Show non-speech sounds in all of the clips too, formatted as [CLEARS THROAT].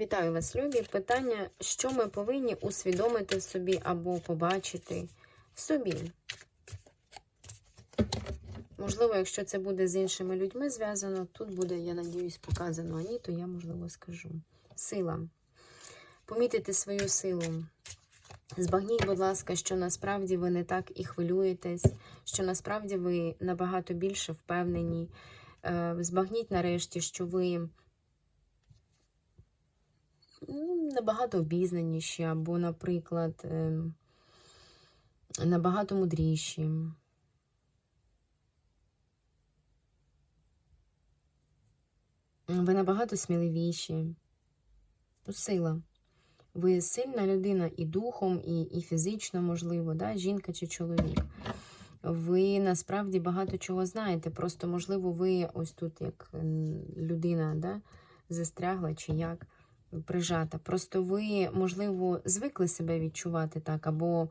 Вітаю вас, любі. Питання, що ми повинні усвідомити собі або побачити собі. Можливо, якщо це буде з іншими людьми зв'язано, тут буде, я надіюсь, показано, а ні, то я, можливо, скажу. Сила. Помітити свою силу. Збагніть, будь ласка, що насправді ви не так і хвилюєтесь, що насправді ви набагато більше впевнені. Е, Збагніть нарешті, що ви набагато обізнаніші, або, наприклад, ем, набагато мудріші. Ви набагато сміливіші. Ну, сила. Ви сильна людина і духом, і, і фізично, можливо, да? жінка чи чоловік. Ви насправді багато чого знаєте. Просто, можливо, ви ось тут, як людина, да? застрягла чи як прижата. Просто ви, можливо, звикли себе відчувати так, або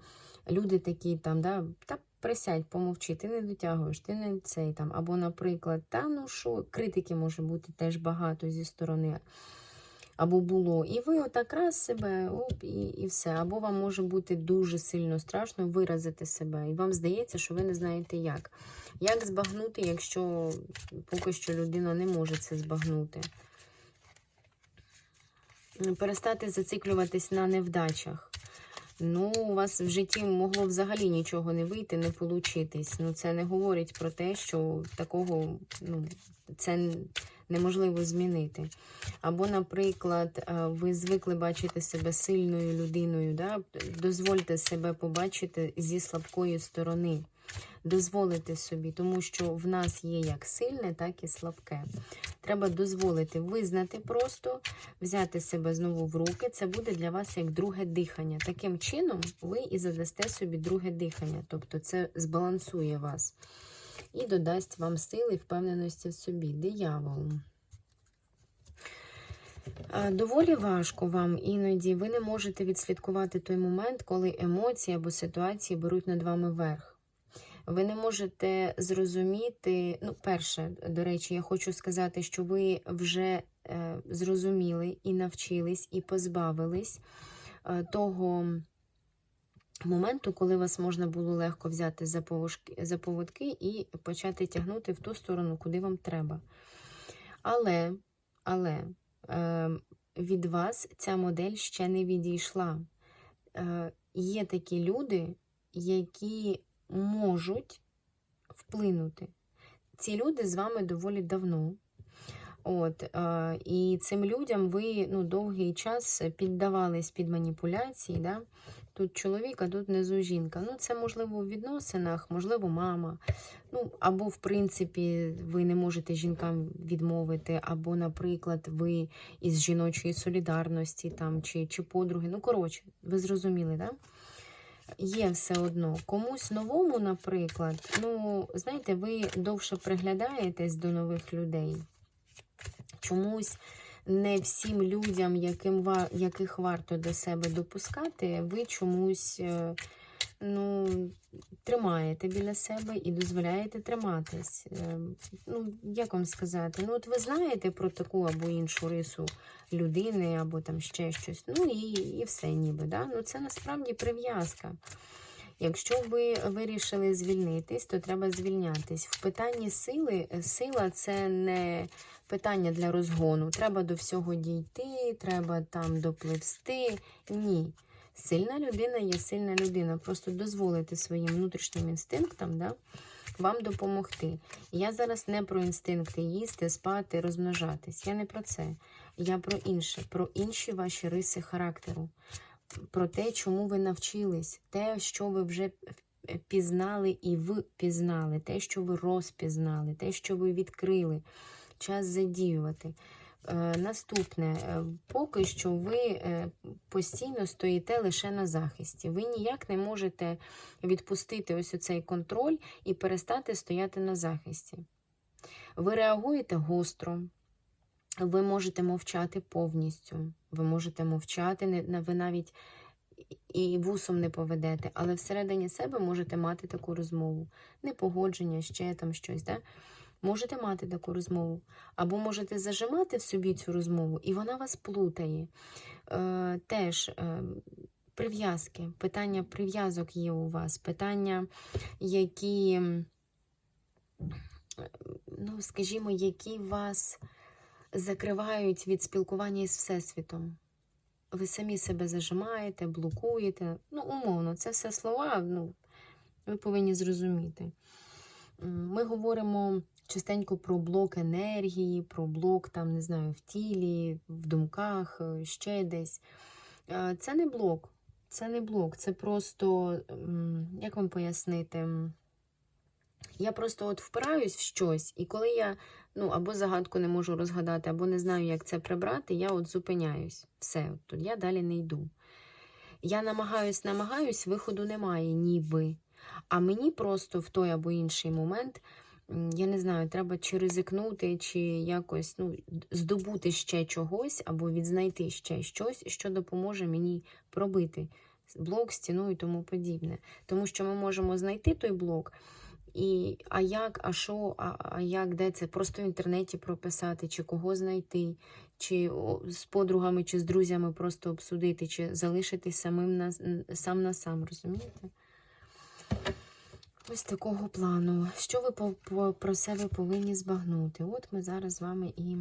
люди такі там, да, та присядь, помовчи, ти не дотягуєш, ти не цей там. Або, наприклад, та ну що, критики може бути теж багато зі сторони. Або було. І ви отак раз себе, оп, і, і все. Або вам може бути дуже сильно страшно виразити себе. І вам здається, що ви не знаєте як. Як збагнути, якщо поки що людина не може це збагнути? Перестати зациклюватись на невдачах. Ну, у вас в житті могло взагалі нічого не вийти, не получитись. Ну, це не говорить про те, що такого ну, це неможливо змінити. Або, наприклад, е, ви звикли бачити себе сильною людиною. Да? Дозвольте себе побачити зі слабкої сторони. Дозволити собі, тому що в нас є як сильне, так і слабке. Треба дозволити визнати просто, взяти себе знову в руки. Це буде для вас як друге дихання. Таким чином, ви і задасте собі друге дихання. Тобто це збалансує вас і додасть вам сили і впевненості в собі. Диявол. Доволі важко вам іноді ви не можете відслідкувати той момент, коли емоції або ситуації беруть над вами верх. Ви не можете зрозуміти, ну, перше, до речі, я хочу сказати, що ви вже е, зрозуміли і навчились, і позбавились е, того моменту, коли вас можна було легко взяти за, повушки, за поводки і почати тягнути в ту сторону, куди вам треба. Але, але е, від вас ця модель ще не відійшла. Є такі люди, які можуть вплинути. Ці люди з вами доволі давно. От, е, І цим людям ви ну, довгий час піддавались під маніпуляції. Да? Тут чоловік, а тут внизу жінка. Ну, Це, можливо, у відносинах, можливо, мама. Ну, Або, в принципі, ви не можете жінкам відмовити, або, наприклад, ви із жіночої солідарності там, чи чи подруги. Ну, коротше, ви зрозуміли, так? Да? Є все одно. Комусь новому, наприклад, ну, знаєте, ви довше приглядаєтесь до нових людей. Чомусь не всім людям, яким, яких варто до себе допускати, ви чомусь е, ну, тримаєте біля себе і дозволяєте триматись. Е, ну, як вам сказати? Ну, от ви знаєте про таку або іншу рису людини, або там ще щось. Ну і і все ніби. Да? Ну, Це насправді прив'язка. Якщо ви вирішили звільнитись, то треба звільнятись. В питанні сили, сила це не питання для розгону. Треба до всього дійти, треба там допливсти. Ні. Сильна людина є сильна людина. Просто дозволити своїм внутрішнім інстинктам да, вам допомогти. Я зараз не про інстинкти їсти, спати, розмножатись. Я не про це. Я про інше, про інші ваші риси характеру, про те, чому ви навчились, те, що ви вже пізнали і впізнали, те, що ви розпізнали, те, що ви відкрили. Час задіювати. Е, наступне, е, поки що ви е, постійно стоїте лише на захисті. Ви ніяк не можете відпустити ось цей контроль і перестати стояти на захисті. Ви реагуєте гостро, ви можете мовчати повністю. Ви можете мовчати, ви навіть і вусом не поведете, але всередині себе можете мати таку розмову. Непогодження, ще там щось. Да? Можете мати таку розмову, або можете зажимати в собі цю розмову, і вона вас плутає. Е, теж е, прив'язки, питання прив'язок є у вас, питання, які, ну, скажімо, які вас закривають від спілкування із Всесвітом. Ви самі себе зажимаєте, блокуєте. Ну, умовно, це все слова, ну, ви повинні зрозуміти. Ми говоримо частенько про блок енергії, про блок, там, не знаю, в тілі, в думках, е, ще десь. Е, Це не блок. Це не блок, це просто, як вам пояснити? Я просто от впираюсь в щось, і коли я ну, або загадку не можу розгадати, або не знаю, як це прибрати, я от зупиняюсь. Все, от я далі не йду. Я намагаюсь, намагаюсь, виходу немає, ніби. А мені просто в той або інший момент, я не знаю, треба чи ризикнути, чи якось ну, здобути ще чогось, або відзнайти ще щось, що допоможе мені пробити блок, стіну і тому подібне. Тому що ми можемо знайти той блок. І, а як, а що, а, а як, де це? Просто в інтернеті прописати, чи кого знайти, чи з подругами, чи з друзями просто обсудити, чи залишитись самим на, сам на сам, розумієте? Ось такого плану. Що ви про себе повинні збагнути? От ми зараз з вами і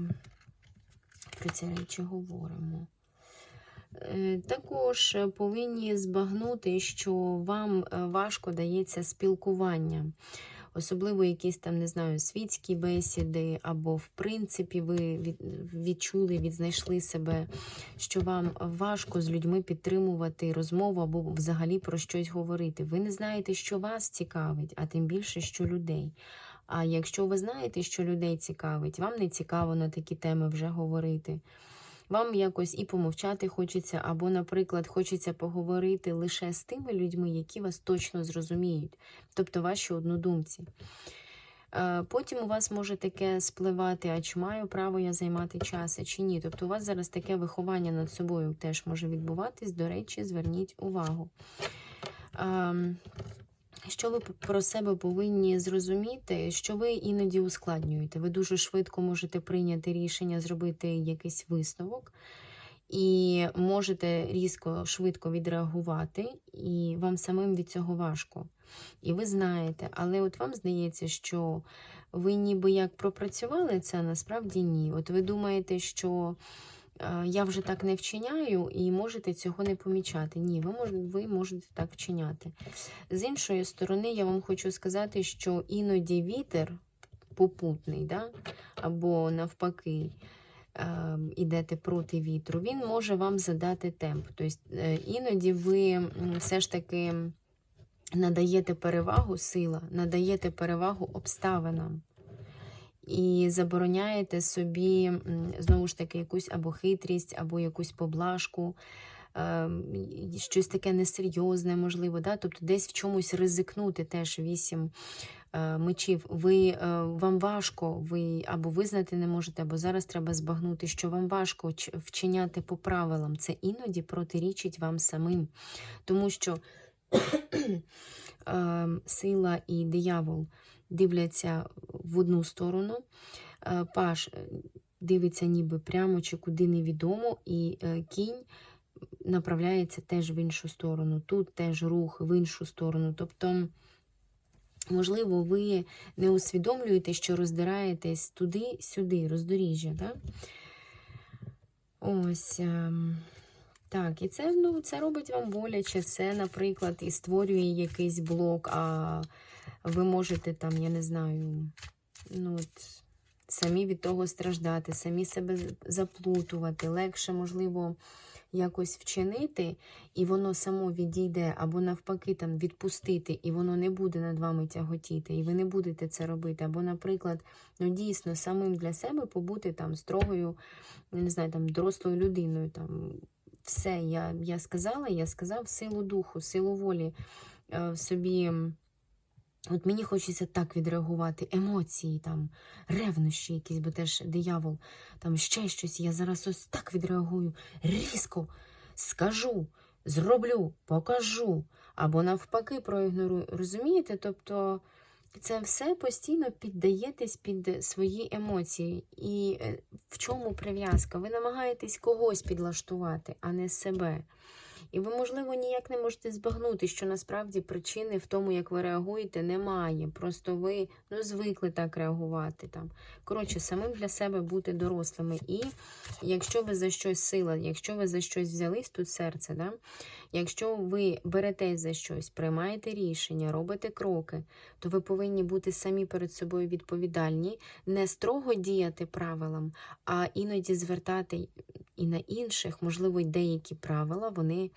про ці речі говоримо. Е, Також повинні збагнути, що вам е, важко дається спілкування. Особливо якісь там, не знаю, світські бесіди, або, в принципі, ви відчули, відзнайшли себе, що вам важко з людьми підтримувати розмову або взагалі про щось говорити. Ви не знаєте, що вас цікавить, а тим більше, що людей. А якщо ви знаєте, що людей цікавить, вам не цікаво на такі теми вже говорити. Вам якось і помовчати хочеться, або, наприклад, хочеться поговорити лише з тими людьми, які вас точно зрозуміють, тобто ваші однодумці. Е, Потім у вас може таке спливати, а чи маю право я займати час, а чи ні. Тобто у вас зараз таке виховання над собою теж може відбуватись. До речі, зверніть увагу. Що ви про себе повинні зрозуміти, що ви іноді ускладнюєте. Ви дуже швидко можете прийняти рішення, зробити якийсь висновок, і можете різко, швидко відреагувати, і вам самим від цього важко. І ви знаєте, але от вам здається, що ви ніби як пропрацювали це, а насправді ні. От ви думаєте, що я вже так не вчиняю і можете цього не помічати. Ні, ви можете, ви можете так вчиняти. З іншої сторони, я вам хочу сказати, що іноді вітер попутний, да? або навпаки, е, ідете проти вітру, він може вам задати темп. Тобто е, іноді ви все ж таки надаєте перевагу сила, надаєте перевагу обставинам. І забороняєте собі знову ж таки якусь або хитрість, або якусь поблажку, ем, щось таке несерйозне, можливо, да? тобто десь в чомусь ризикнути теж вісім е, мечів. Ви, е, вам важко, ви або визнати не можете, або зараз треба збагнути, що вам важко вчиняти по правилам. Це іноді протирічить вам самим. Тому що [CLEARS THROAT] ем, сила і диявол дивляться в одну сторону. Е, Паш е, дивиться ніби прямо чи куди невідомо, і е, кінь направляється теж в іншу сторону. Тут теж рух в іншу сторону. Тобто, можливо, ви не усвідомлюєте, що роздираєтесь туди-сюди, роздоріжжя. Да? Ось. ем, Так, і це, ну, це робить вам боляче. Це, наприклад, і створює якийсь блок, а ви можете там, я не знаю, ну, от, самі від того страждати, самі себе заплутувати. Легше, можливо, якось вчинити, і воно само відійде, або навпаки там відпустити, і воно не буде над вами тяготіти, і ви не будете це робити. Або, наприклад, ну дійсно самим для себе побути там строгою, не знаю, там дорослою людиною. Там все, я, я сказала, я сказав силу духу, силу волі е, в собі. От мені хочеться так відреагувати, емоції, там, ревнощі якісь, бо теж диявол, там ще щось. Я зараз ось так відреагую, різко скажу, зроблю, покажу, або навпаки проігнорую. Розумієте? Тобто це все постійно піддаєтесь під свої емоції. І е, в чому прив'язка? Ви намагаєтесь когось підлаштувати, а не себе. І ви, можливо, ніяк не можете збагнути, що насправді причини в тому, як ви реагуєте, немає. Просто ви ну, звикли так реагувати. Там. Коротше, самим для себе бути дорослими. І якщо ви за щось сила, якщо ви за щось взялись, тут серце, да? якщо ви беретесь за щось, приймаєте рішення, робите кроки, то ви повинні бути самі перед собою відповідальні, не строго діяти правилам, а іноді звертати і на інших, можливо, деякі правила, вони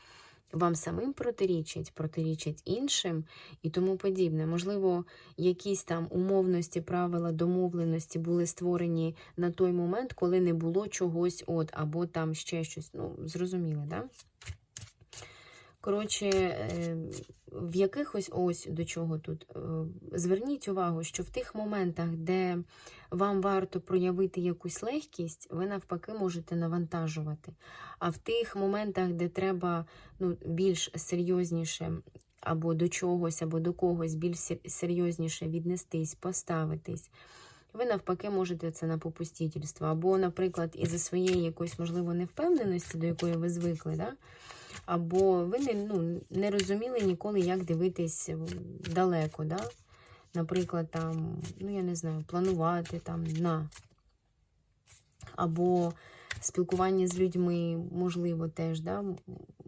вам самим протирічать, протирічать іншим і тому подібне. Можливо, якісь там умовності, правила, домовленості були створені на той момент, коли не було чогось от, або там ще щось. Ну, зрозуміло, да? Коротше, е, в якихось ось до чого тут. е, Зверніть увагу, що в тих моментах, де вам варто проявити якусь легкість, ви навпаки можете навантажувати. А в тих моментах, де треба ну, більш серйозніше або до чогось, або до когось більш серйозніше віднестись, поставитись. Ви навпаки можете це на попустительство. Або, наприклад, із-за своєї якоїсь, можливо, невпевненості, до якої ви звикли, да? Або ви не, ну, не розуміли ніколи, як дивитись далеко. Да? Наприклад, там, ну я не знаю, планувати там на. Або спілкування з людьми, можливо, теж. Да?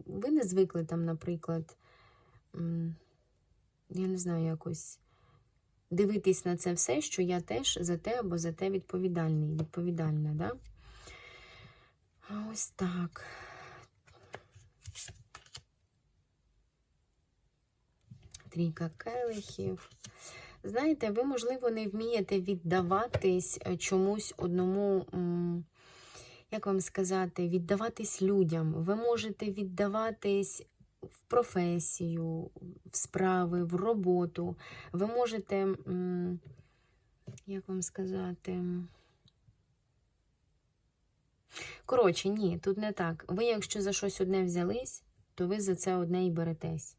Ви не звикли там, наприклад, я не знаю, якось дивитись на це все, що я теж за те або за те відповідальний, відповідальна, да? Ось так. Трійка келихів. Знаєте, ви, можливо, не вмієте віддаватись е, чомусь одному, як вам сказати, віддаватись людям. Ви можете віддаватись в професію, в справи, в роботу. Ви можете, як вам сказати, коротше, ні, тут не так. Ви, якщо за щось одне взялись, то ви за це одне і беретесь.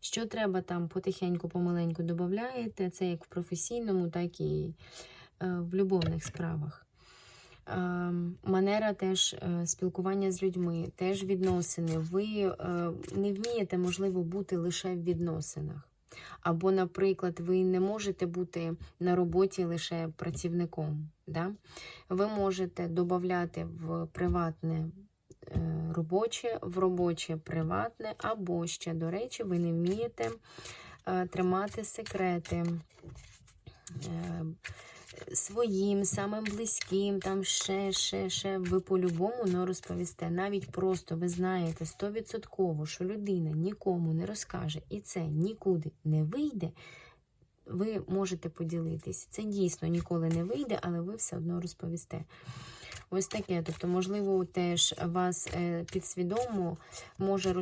Що треба там потихеньку, помаленьку додаєте, це як в професійному, так і е, в любовних справах. Е, манера теж е, спілкування з людьми, теж відносини. Ви е, не вмієте, можливо, бути лише в відносинах. Або, наприклад, ви не можете бути на роботі лише працівником. Да? Ви можете додати в приватне робоче, в робоче приватне, або ще, до речі, ви не вмієте е, тримати секрети. Е, Своїм, самим близьким, там ще, ще, ще, ви по-любому не розповісте. Навіть просто ви знаєте стовідсотково, що людина нікому не розкаже, і це нікуди не вийде. Ви можете поділитись. Це дійсно ніколи не вийде, але ви все одно розповісте. Ось таке. Тобто, можливо, теж вас е, підсвідомо може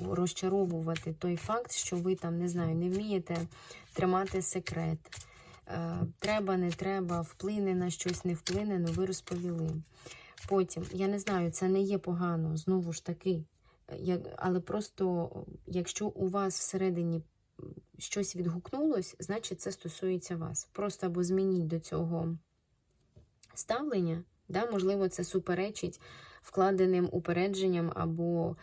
розчаровувати той факт, що ви там, не знаю, не вмієте тримати секрет. Е, Треба, не треба, вплине на щось, не вплине, ну ви розповіли. Потім, я не знаю, це не є погано, знову ж таки. е, Але просто, якщо у вас всередині щось відгукнулось, значить це стосується вас. Просто або змініть до цього ставлення, да, можливо, це суперечить вкладеним упередженням або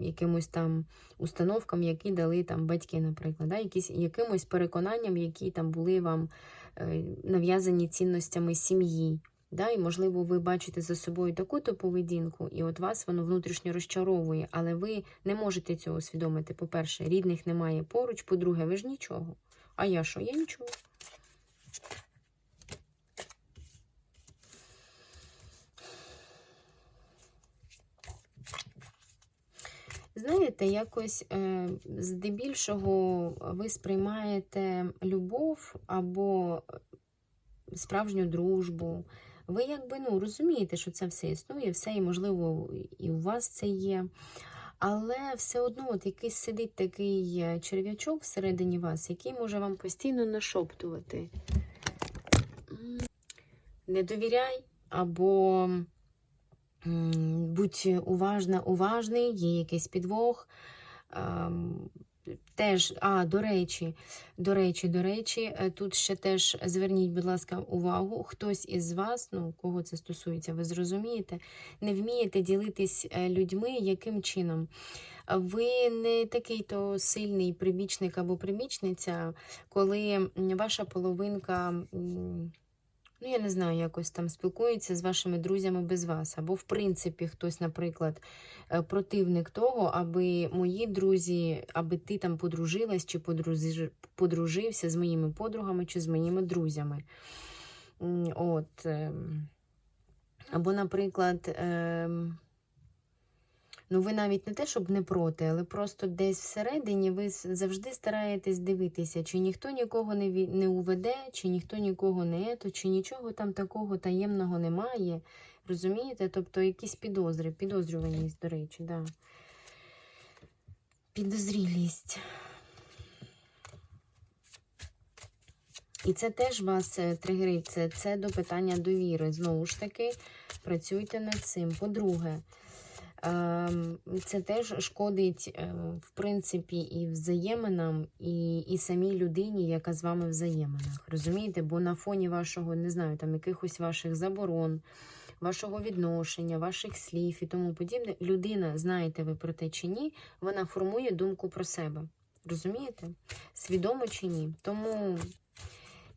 якимось там установкам, які дали там батьки, наприклад, да, якісь, якимось переконанням, які там були вам е, нав'язані цінностями сім'ї. Да, і, можливо, ви бачите за собою таку-то поведінку, і от вас воно внутрішньо розчаровує, але ви не можете цього усвідомити. По-перше, рідних немає поруч, по-друге, ви ж нічого. А я що? Я нічого. Знаєте, якось е, здебільшого ви сприймаєте любов або справжню дружбу. Ви якби ну, розумієте, що це все існує, все і можливо і у вас це є. Але все одно от якийсь сидить такий е, черв'ячок всередині вас, який може вам постійно нашоптувати. Не довіряй, або будь уважна, уважний, є якийсь підвох. Теж, а, до речі, до речі, до речі, е, тут ще теж зверніть, будь ласка, увагу, хтось із вас, ну, кого це стосується, ви зрозумієте, не вмієте ділитись е, людьми, яким чином. Ви не такий то сильний прибічник або прибічниця, коли ваша половинка, ну я не знаю, якось там спілкується з вашими друзями без вас. Або, в принципі, хтось, наприклад, е, противник того, аби мої друзі, аби ти там подружилась чи подружився з моїми подругами чи з моїми друзями. От. ем, Або, наприклад, ем, ну ви навіть не те, щоб не проти, але просто десь всередині ви завжди стараєтесь дивитися, чи ніхто нікого не, не уведе, чи ніхто нікого не ето, чи нічого там такого таємного немає. Розумієте? Тобто якісь підозри, підозрюваність, до речі, да. Підозрілість. І це теж вас е, тригерить. Це, це до питання довіри. Знову ж таки, працюйте над цим. По-друге, це теж шкодить, е, в принципі, і взаєминам, і, і самій людині, яка з вами в взаєминах. Розумієте? Бо на фоні вашого, не знаю, там якихось ваших заборон, вашого відношення, ваших слів і тому подібне, людина, знаєте ви про те чи ні, вона формує думку про себе. Розумієте? Свідомо чи ні. Тому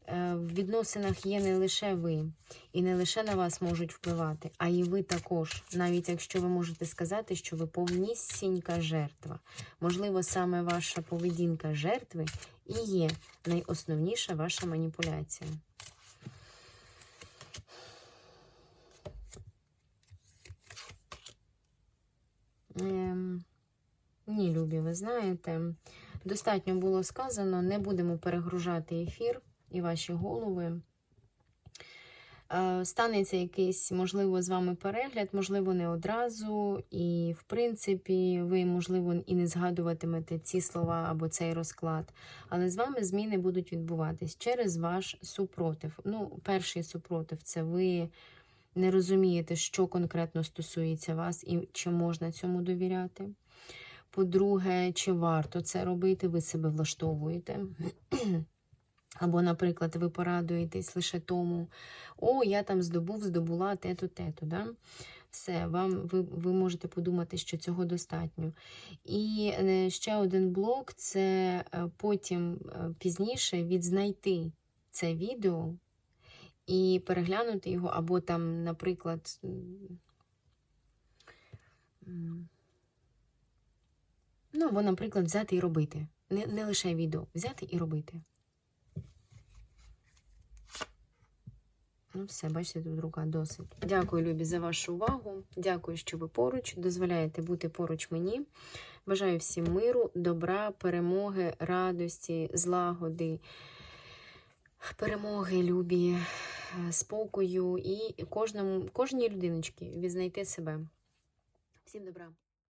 в відносинах є не лише ви, і не лише на вас можуть впливати, а і ви також. Навіть якщо ви можете сказати, що ви повнісінька жертва. Можливо, саме ваша поведінка жертви і є найосновніша ваша маніпуляція. Ем, ні, Любі, ви знаєте, достатньо було сказано, не будемо перегружати ефір і ваші голови. Е, Станеться якийсь, можливо, з вами перегляд, можливо, не одразу. І, в принципі, ви, можливо, і не згадуватимете ці слова або цей розклад. Але з вами зміни будуть відбуватись через ваш супротив. Ну, перший супротив це ви не розумієте, що конкретно стосується вас і чи можна цьому довіряти. По-друге, чи варто це робити, ви себе влаштовуєте. Або, наприклад, ви порадуєтесь лише тому, о, я там здобув, здобула те-то, те-то. Да? Все, вам, ви, ви можете подумати, що цього достатньо. І е, ще один блок це е, потім е, пізніше відзнайти це відео і переглянути його, або там, наприклад, ну, або, наприклад, взяти і робити. Не, не лише відео, взяти і робити. Ну, все, бачите, тут рука досить. Дякую, Любі, за вашу увагу. Дякую, що ви поруч. Дозволяєте бути поруч мені. Бажаю всім миру, добра, перемоги, радості, злагоди, перемоги, любі, е, спокою і кожному, кожній людиночці відзнайти себе. Всім добра.